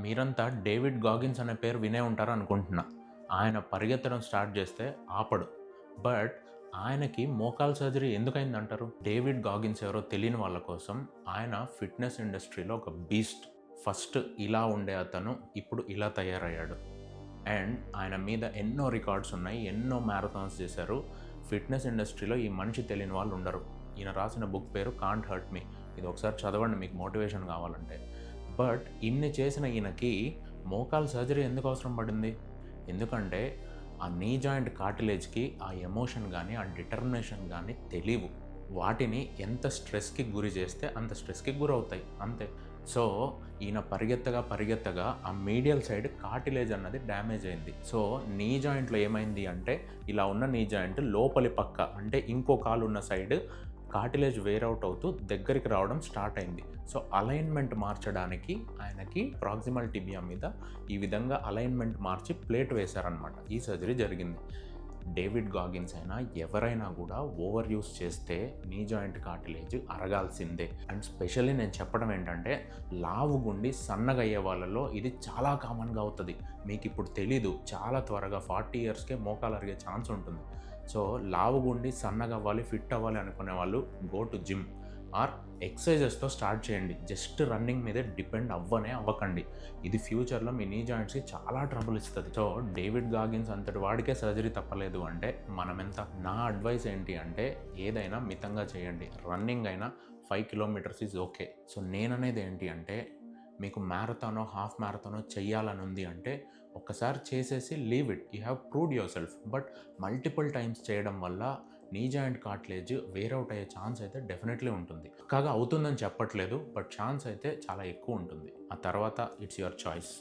మీరంతా డేవిడ్ గాగిన్స్ అనే పేరు వినే ఉంటారు అనుకుంటున్నా ఆయన పరిగెత్తడం స్టార్ట్ చేస్తే ఆపడు. బట్ ఆయనకి మోకాల్ సర్జరీ ఎందుకైంది అంటారు డేవిడ్ గాగిన్స్ ఎవరో తెలియని వాళ్ళ కోసం ఆయన ఫిట్నెస్ ఇండస్ట్రీలో ఒక బీస్ట్. ఫస్ట్ ఇలా ఉండే అతను ఇప్పుడు ఇలా తయారయ్యాడు. అండ్ ఆయన మీద ఎన్నో రికార్డ్స్ ఉన్నాయి ఎన్నో మ్యారథాన్స్ చేశారు. ఫిట్నెస్ ఇండస్ట్రీలో ఈ మనిషి తెలియని వాళ్ళు ఉండరు. ఈయన రాసిన బుక్ పేరు కాంట్ హర్ట్ మీ ఇది ఒకసారి చదవండి మీకు మోటివేషన్ కావాలంటే. బట్ ఇన్ని చేసిన ఈయనకి మోకాల్ సర్జరీ ఎందుకు అవసరం పడింది? ఎందుకంటే ఆ నీ జాయింట్ కార్టిలేజ్కి ఆ ఎమోషన్ కానీ ఆ డిటర్మినేషన్ కానీ తెలియవు. వాటిని ఎంత స్ట్రెస్కి గురి చేస్తే అంత స్ట్రెస్కి గురవుతాయి. అంతే. సో ఈయన పరిగెత్తగా పరిగెత్తగా ఆ మీడియల్ సైడ్ కార్టిలేజ్ అన్నది డ్యామేజ్ అయింది. సో నీ జాయింట్లో ఏమైంది అంటే ఇలా ఉన్న నీ జాయింట్ లోపలి పక్క అంటే ఇంకో కాలు ఉన్న సైడ్ కార్టిలేజ్ వేరౌట్ అవుతూ దగ్గరికి రావడం స్టార్ట్ అయింది. సో అలైన్మెంట్ మార్చడానికి ఆయనకి ప్రాక్సిమల్ టిబియా మీద ఈ విధంగా అలైన్మెంట్ మార్చి ప్లేట్ వేశారనమాట ఈ సర్జరీ జరిగింది. డేవిడ్ గాగిన్స్ అయినా ఎవరైనా కూడా ఓవర్ యూస్ చేస్తే నీ జాయింట్ కార్టిలేజ్ అరగాల్సిందే. అండ్ స్పెషల్లీ నేను చెప్పడం ఏంటంటే లావు గుండి సన్నగా అయ్యే వాళ్ళలో ఇది చాలా కామన్గా అవుతుంది. మీకు ఇప్పుడు తెలీదు చాలా త్వరగా ఫార్టీ ఇయర్స్కే మోకాలు అరిగే ఛాన్స్ ఉంటుంది. సో లావు గుండి సన్నగా అవ్వాలి ఫిట్ అవ్వాలి అనుకునే వాళ్ళు గో టు జిమ్. ఆర్ ఎక్సర్సైజెస్తో స్టార్ట్ చేయండి. జస్ట్ రన్నింగ్ మీదే డిపెండ్ అవ్వనే అవ్వకండి. ఇది ఫ్యూచర్లో మీ నీ జాయింట్స్కి చాలా ట్రబుల్ ఇస్తుంది. సో డేవిడ్ గాగిన్స్ అంతటి వాడికే సర్జరీ తప్పలేదు అంటే మనం ఎంత నా అడ్వైస్ ఏంటి అంటే ఏదైనా మితంగా చేయండి. రన్నింగ్ అయినా five kilometres is okay. So నేననేది ఏంటి అంటే మీకు మ్యారథానో హాఫ్ మ్యారథానో చేయాలని ఉంది అంటే ఒక్కసారి చేసేసి leave it. You have proved yourself but multiple times చేయడం వల్ల నీ జాయింట్ కార్ట్లేజ్ వేరౌట్ అయ్యే ఛాన్స్ అయితే డెఫినెట్లీ ఉంటుంది. కాగా అవుతుందని చెప్పట్లేదు బట్ ఛాన్స్ అయితే చాలా ఎక్కువ ఉంటుంది. ఆ తర్వాత ఇట్స్ యువర్ చాయిస్